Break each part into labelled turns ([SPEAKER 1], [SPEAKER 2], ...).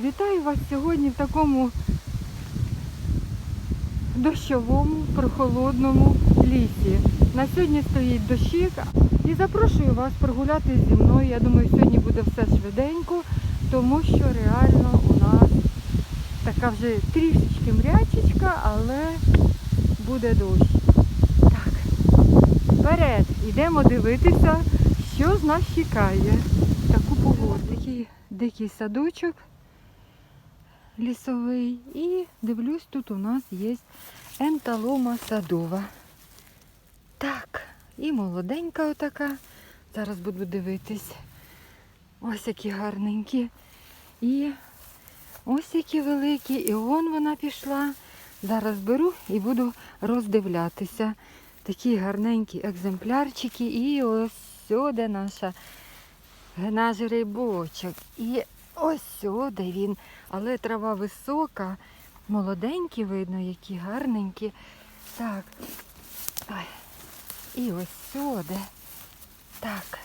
[SPEAKER 1] вітаю вас сьогодні в такому дощовому, прохолодному лісі. На сьогодні стоїть дощик і запрошую вас прогулятися зі мною. Я думаю, сьогодні буде все швиденько, тому що реально у нас така вже трішечки мрячечка, але буде дощ. Так, вперед, йдемо дивитися, що ж нас чекає таку погоду. Такий дикий садочок лісовий. І дивлюсь, тут у нас є енталома садова. Так, і молоденька отака. Зараз буду дивитись. Ось які гарненькі. І ось які великі. І вон вона пішла. Зараз беру і буду роздивлятися. Такі гарненькі екземплярчики. І ось сюди наша наш грибочок. І ось сюди він. Але трава висока, молоденькі видно, які гарненькі. Так. Ой. І ось сюди. Так.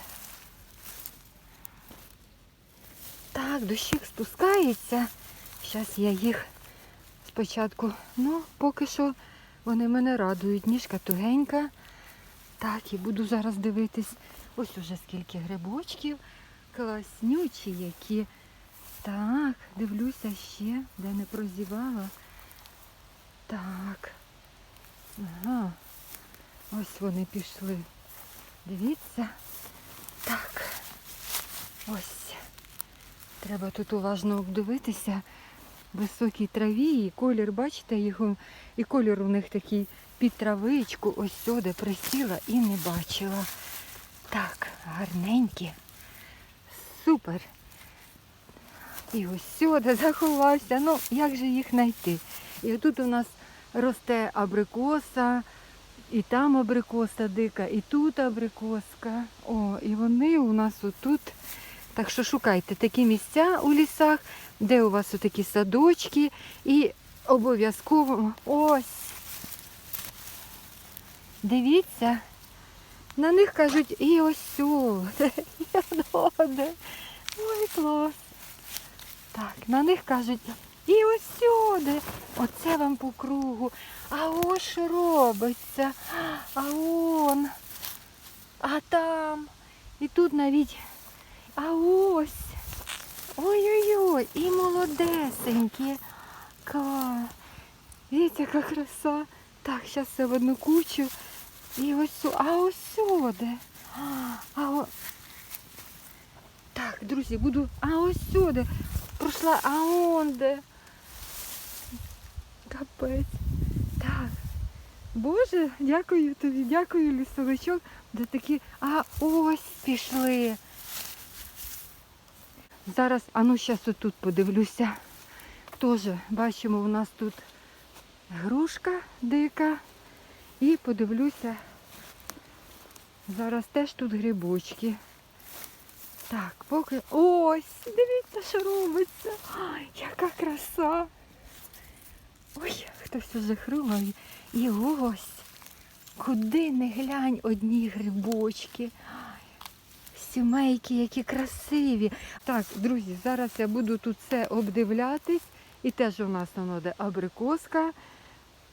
[SPEAKER 1] Так, дощик спускається. Зараз я їх спочатку. Ну, поки що вони мене радують. Ніжка тугенька. Так, і буду зараз дивитись. Ось уже скільки грибочків. Класнючі які. Так, дивлюся ще, де не прозівала. Так. Ага. Ось вони пішли. Дивіться. Так. Ось. Треба тут уважно обдивитися. Високій траві і колір, бачите, його, і колір у них такий під травичку. Ось сюди присіла і не бачила. Так, гарненькі. Супер. І ось сюди заховався. Ну, як же їх знайти? І тут у нас росте абрикоса, і там абрикоса дика, і тут абрикоска. О, і вони у нас отут. Так що шукайте такі місця у лісах, де у вас отакі садочки. І обов'язково ось. Дивіться. На них кажуть і ось сюди. Ягоди. Ой, клас. Так, на них кажуть, і ось сюди. Оце вам по кругу. А ось робиться. А он. А там. І тут навіть. А ось. Ой-ой-ой. І молодесенькі. Дивіться, яка краса. Так, зараз все в одну кучу. І ось А ось сюди. А, о... Так, друзі, буду. А ось сюди. Пройшла, а он де. Капець. Так. Боже, дякую тобі, дякую, лісовичок, за такі. А ось пішли. Зараз, а ну зараз отут подивлюся. Теж бачимо, у нас тут грушка дика. І подивлюся. Зараз теж тут грибочки. Так, поки. Ось, дивіться, що робиться. Ай, яка краса. Ой, хтось уже хрумав. І ось. Куди не глянь одні грибочки. Сімейки, які красиві. Так, друзі, зараз я буду тут все обдивлятись. І теж у нас воно де абрикоска.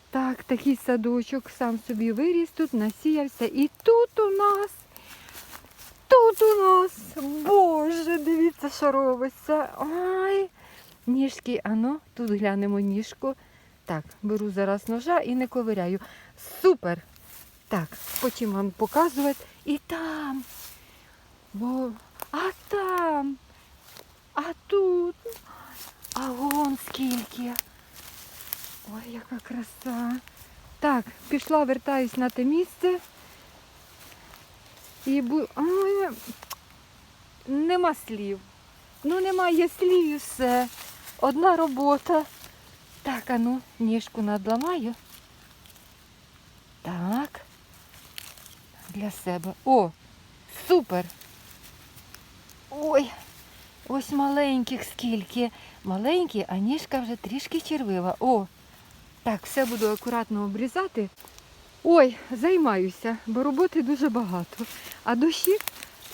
[SPEAKER 1] Так, такий садочок сам собі виріс тут, насіявся. І тут у нас, тут у нас, боже, дивіться, що робиться. Ай, ніжки, ано, тут глянемо ніжку. Так, беру зараз ножа і не ковиряю. Супер! Так, потім вам показувати. І там. Бо, а там, а тут, а вон скільки. Ой, яка краса. Так, пішла, вертаюсь на те місце. І бу... Ой, нема слів. Ну немає слів і все. Одна робота. Так, а ну, ніжку надламаю. Так. Для себе. О, супер. Ой, ось маленьких скільки. Маленькі, а ніжка вже трішки червива. О, так, все буду акуратно обрізати. Ой, займаюся, бо роботи дуже багато. А дощик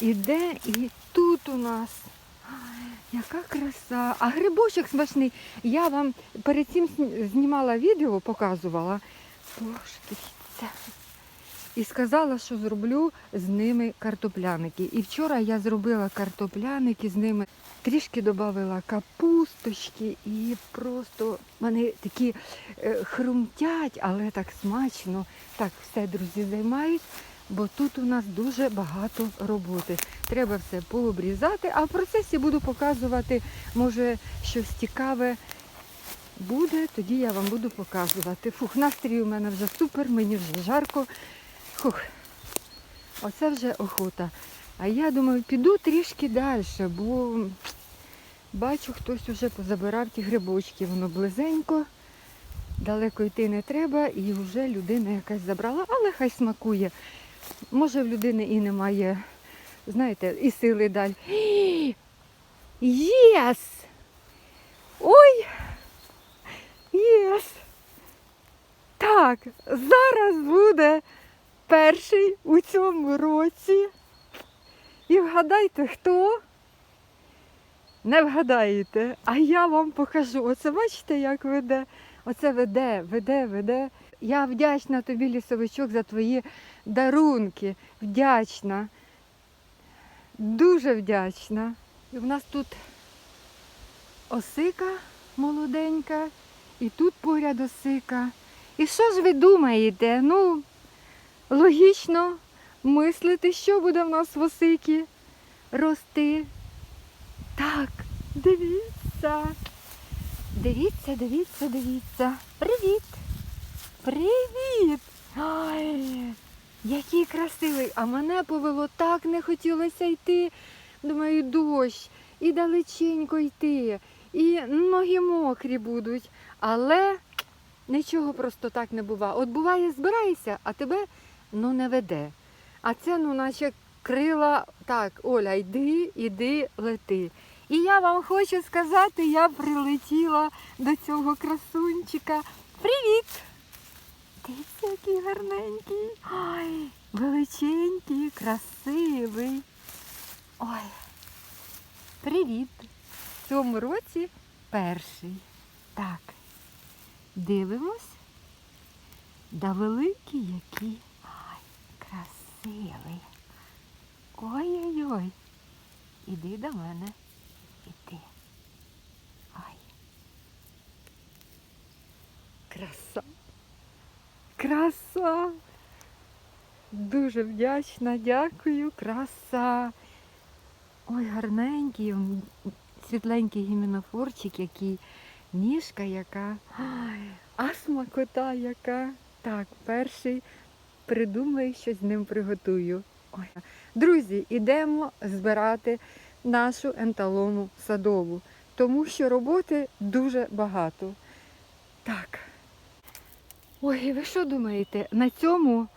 [SPEAKER 1] іде і тут у нас. Яка краса! А грибочок смачний. Я вам перед цим знімала відео, показувала. Боже. І сказала, що зроблю з ними картопляники. І вчора я зробила картопляники з ними. Трішки додала капусточки і просто вони такі е, хрумтять, але так смачно. Так, все, друзі, займаюсь, бо тут у нас дуже багато роботи. Треба все пообрізати, а в процесі буду показувати, може, щось цікаве буде, тоді я вам буду показувати. Фух, настрій у мене вже супер, мені вже жарко. Фух, оце вже охота. А я думаю, піду трішки далі, бо бачу, хтось уже позабирав ті грибочки. Воно близенько, далеко йти не треба, і вже людина якась забрала, але хай смакує. Може, в людини і немає, знаєте, і сили далі. Єс! Ой! Єс! Так, зараз буде перший у цьому році. І вгадайте, хто? Не вгадаєте, а я вам покажу. Оце бачите, як веде? Оце веде, веде, веде. Я вдячна тобі, лісовичок, за твої дарунки. Вдячна. Дуже вдячна. І в нас тут осика молоденька, і тут поряд осика. І що ж ви думаєте? Ну, логічно мислити, що буде в нас в осикі рости. Так, дивіться. Дивіться, дивіться, дивіться. Привіт! Привіт! Ай, який красивий! А мене повело так не хотілося йти. Думаю, дощ, і далеченько йти, і ноги мокрі будуть. Але нічого просто так не буває. От буває, збираєшся, а тебе ну не веде. А це, ну, наче крила, так, Оля, йди, іди, лети. І я вам хочу сказати, я прилетіла до цього красунчика. Привіт! Дивіться, який гарненький. Ой, величенький, красивий. Ой, привіт! В цьому році перший. Так, дивимось. Да великий який. Красивий. Ой-ой-ой. Іди до мене. Іди. Ой. Краса. Краса. Дуже вдячна, дякую, краса. Ой, гарненький, світленький гімінофорчик, який, ніжка яка. Ой, а смакота яка. Так, перший придумаю, що з ним приготую. Ой. Друзі, ідемо збирати нашу енталону садову, тому що роботи дуже багато. Так. Ой, ви що думаєте? На цьому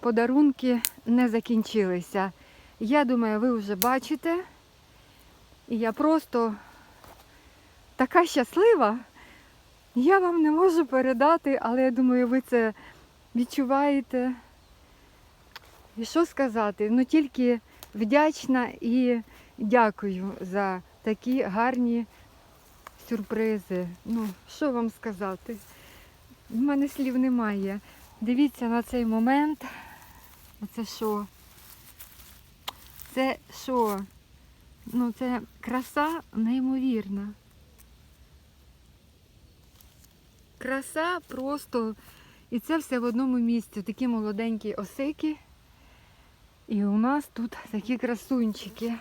[SPEAKER 1] подарунки не закінчилися. Я думаю, ви вже бачите. І я просто така щаслива. Я вам не можу передати, але я думаю, ви це відчуваєте. І що сказати? Ну тільки вдячна і дякую за такі гарні сюрпризи. Ну, що вам сказати? В мене слів немає. Дивіться на цей момент. Оце що? Це що? Ну, це краса неймовірна. Краса просто. І це все в одному місці. Такі молоденькі осики. І у нас тут такі красунчики.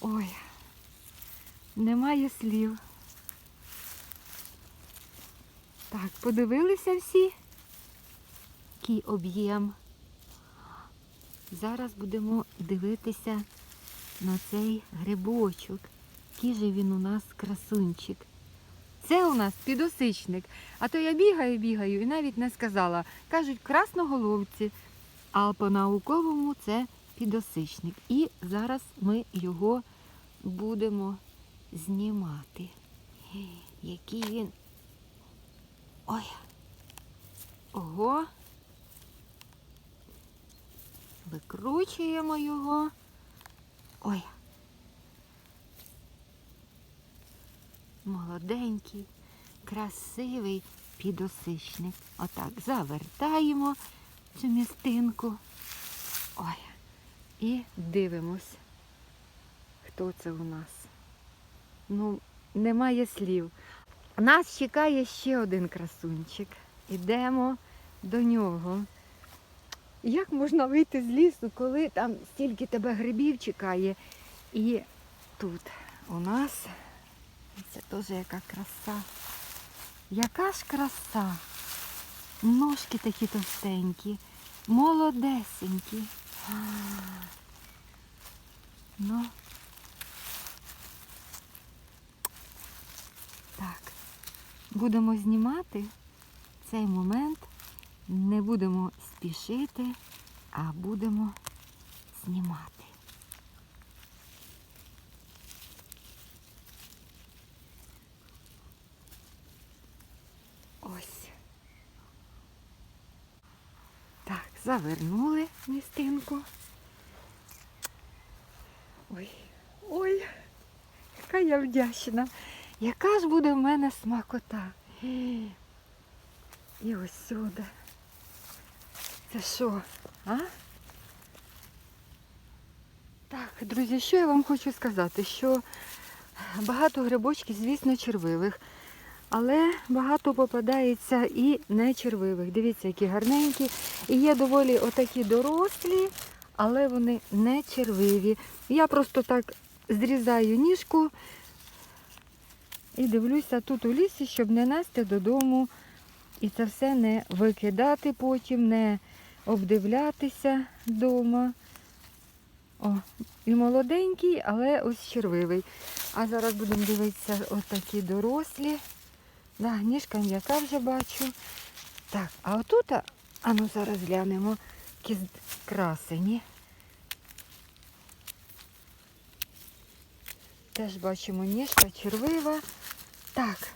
[SPEAKER 1] Ой, немає слів. Так, подивилися всі, який об'єм. Зараз будемо дивитися на цей грибочок. Який же він у нас красунчик. Це у нас підосичник. А то я бігаю, бігаю і навіть не сказала. Кажуть, красноголовці. А по-науковому це підосичник. І зараз ми його будемо знімати. Який він. Ой. Ого. Викручуємо його. Ой. Молоденький, красивий підосичник. Отак завертаємо цю містинку. Ой. І дивимось, хто це у нас. Ну, немає слів. Нас чекає ще один красунчик. Ідемо до нього. Як можна вийти з лісу, коли там стільки тебе грибів чекає? І тут у нас це теж яка краса. Яка ж краса. Ножки такі товстенькі, молодесенькі. Ну. Так. Будемо знімати цей момент. Не будемо спішити, а будемо знімати. Ось. Так, завернули містинку. Ой, ой, яка я вдячна. Яка ж буде в мене смакота. І ось сюди. Це що, а? Так, друзі, що я вам хочу сказати, що багато грибочків, звісно, червивих, але багато попадається і не червивих. Дивіться, які гарненькі. І є доволі отакі дорослі, але вони не червиві. Я просто так зрізаю ніжку і дивлюся тут у лісі, щоб не нести додому і це все не викидати потім, не обдивлятися вдома. О, і молоденький, але ось червивий. А зараз будемо дивитися ось такі дорослі. Да, ніжка м'яка вже бачу. Так, а отут, а ну зараз глянемо, які красені. Теж бачимо ніжка червива. Так,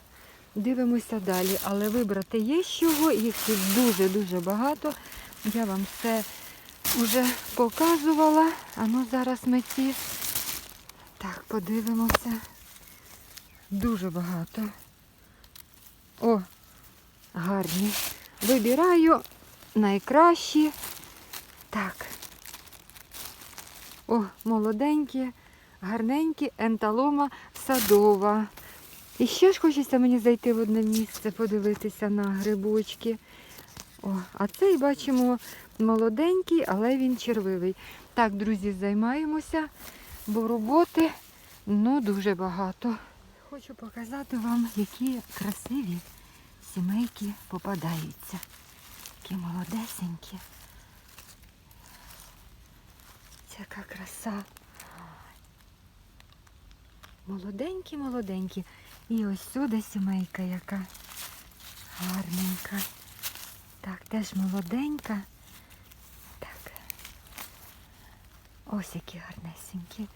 [SPEAKER 1] дивимося далі. Але вибрати є з чого, їх тут дуже-дуже багато. Я вам все вже показувала. А ну зараз ми ці. Так, подивимося. Дуже багато. О, гарні. Вибираю найкращі. Так. О, молоденькі, гарненькі, енталома садова. І ще ж хочеться мені зайти в одне місце, подивитися на грибочки. О, а цей бачимо молоденький, але він червивий. Так, друзі, займаємося, бо роботи ну, дуже багато. Хочу показати вам, які красиві сімейки попадаються. Такі молодесенькі. Яка краса. Молоденькі, молоденькі. І ось сюди сімейка яка гарненька. Так, теж молоденька. Так. Ось які гарнесенькі.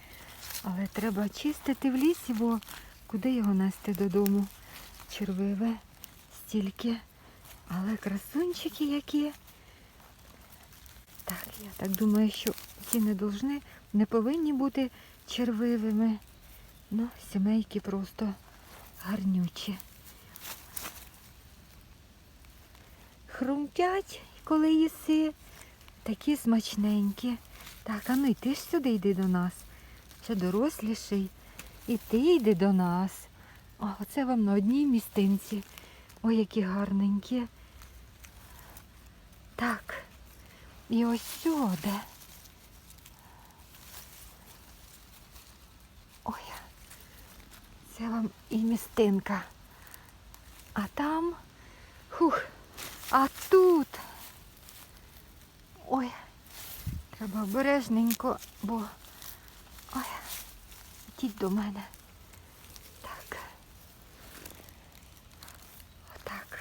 [SPEAKER 1] Але треба чистити в лісі, бо куди його нести додому? Червиве стільки. Але красунчики які. Так, я так думаю, що ці не должны, не повинні бути червивими. Ну, сімейки просто гарнючі. Хрумтять, коли їси. Такі смачненькі. Так, а ну й ти ж сюди йди до нас. Ще доросліший. І ти йди до нас. О, оце вам на одній містинці. Ой, які гарненькі. Так. І ось сюди. Ой, це вам і містинка. А там, хух, а тут. Ой, треба обережненько, бо... Ой, йдіть до мене. Так. Отак.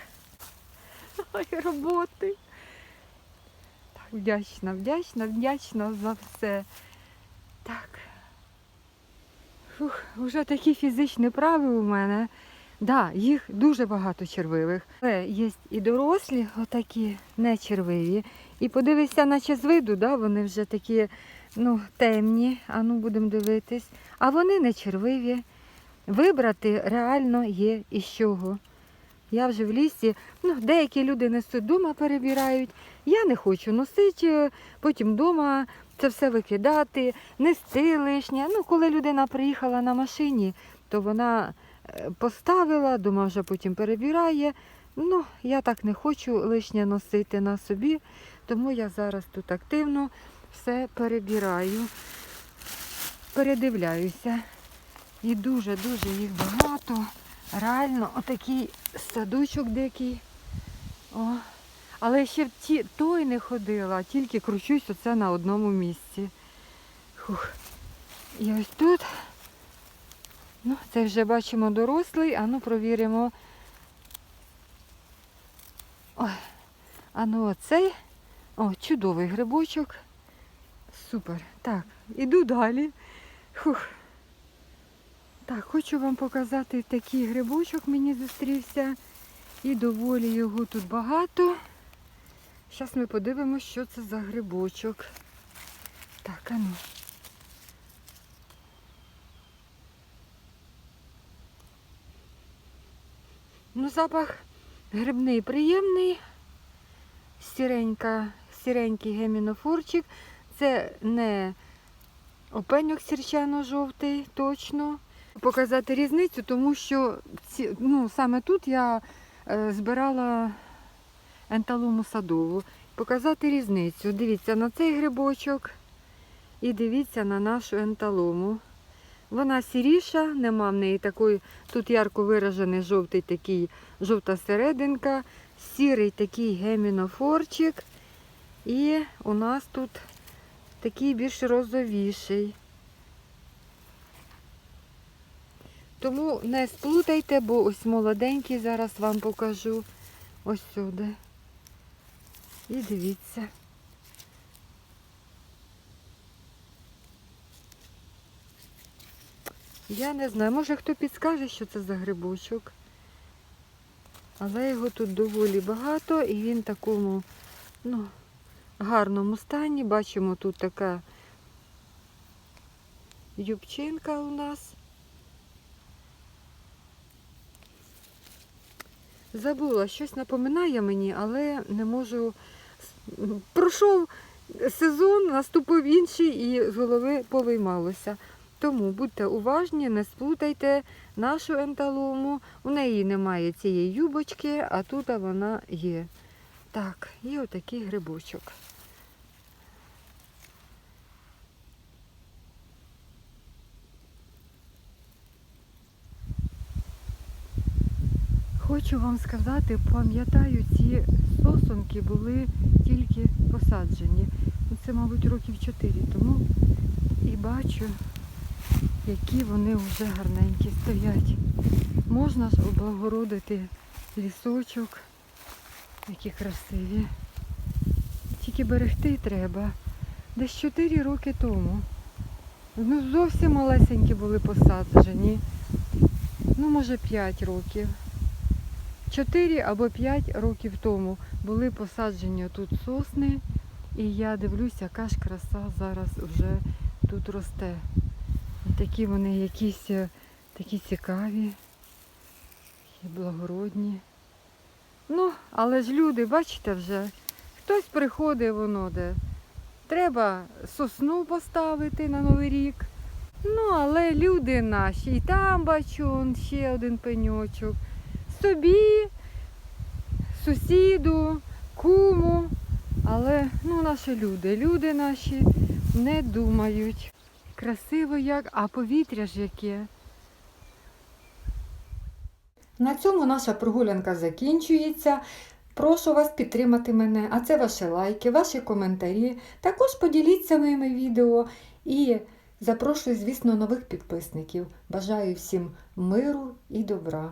[SPEAKER 1] Ой, роботи. Так, вдячна, вдячна, вдячна за все. Так. Фух, вже такі фізичні прави у мене. Да, їх дуже багато червивих. Але є і дорослі, отакі не червиві. І подивися, наче з виду, да, вони вже такі ну, темні. А ну будемо дивитись. А вони не червиві. вибрати реально є із чого. Я вже в лісі, ну, деякі люди несуть вдома, перебирають. Я не хочу носити, потім вдома це все викидати, нести лишнє. Ну, коли людина приїхала на машині, то вона е, поставила, дома вже потім перебирає. Ну, я так не хочу лишнє носити на собі, тому я зараз тут активно все перебираю, передивляюся. І дуже-дуже їх багато. Реально, отакий садочок дикий. О. Але ще в ті, той не ходила, тільки кручусь оце на одному місці. Фух. І ось тут. Ну, це вже бачимо дорослий, а ну провіримо. Ой, а ну оцей. О, чудовий грибочок. Супер. Так, іду далі. Фух. Так, хочу вам показати такий грибочок мені зустрівся. І доволі його тут багато. Зараз ми подивимося, що це за грибочок. Так, а ну. Ну, запах грибний приємний. Сіренька, сіренький гемінофорчик. Це не опеньок сірчано-жовтий, точно. Показати різницю, тому що ці, ну, саме тут я е, збирала енталому садову. Показати різницю. Дивіться на цей грибочок і дивіться на нашу енталому. Вона сіріша, нема в неї такої, тут ярко виражений жовтий такий, жовта серединка, сірий такий гемінофорчик. І у нас тут такий більш розовіший. Тому не сплутайте, бо ось молоденький зараз вам покажу. Ось сюди. І дивіться. Я не знаю, може хто підскаже, що це за грибочок. Але його тут доволі багато і він такому ну, гарному стані. Бачимо, тут така юбчинка у нас. Забула, щось напоминає мені, але не можу. Пройшов сезон, наступив інший і з голови повиймалося. Тому будьте уважні, не сплутайте нашу енталому. У неї немає цієї юбочки, а тут вона є. Так, і отакий грибочок. Хочу вам сказати, пам'ятаю, ці сосунки були тільки посаджені. Ну, Це, мабуть, років 4 тому. І бачу, які вони вже гарненькі стоять. Можна ж облагородити лісочок. Які красиві. Тільки берегти треба. Десь 4 роки тому. Ну, зовсім малесенькі були посаджені. Ну, може 5 років. 4 або 5 років тому були посаджені тут сосни. І я дивлюся, яка ж краса зараз вже тут росте. Такі вони якісь е, такі цікаві і благородні. Ну, але ж люди, бачите вже, хтось приходить воно де. Треба сосну поставити на Новий рік. Ну, але люди наші, і там бачу ще один пеньочок. Собі, сусіду, куму. Але ну, наші люди, люди наші не думають. Красиво як, а повітря ж яке. На цьому наша прогулянка закінчується. Прошу вас підтримати мене, а це ваші лайки, ваші коментарі. Також поділіться моїми відео і запрошую, звісно, нових підписників. Бажаю всім миру і добра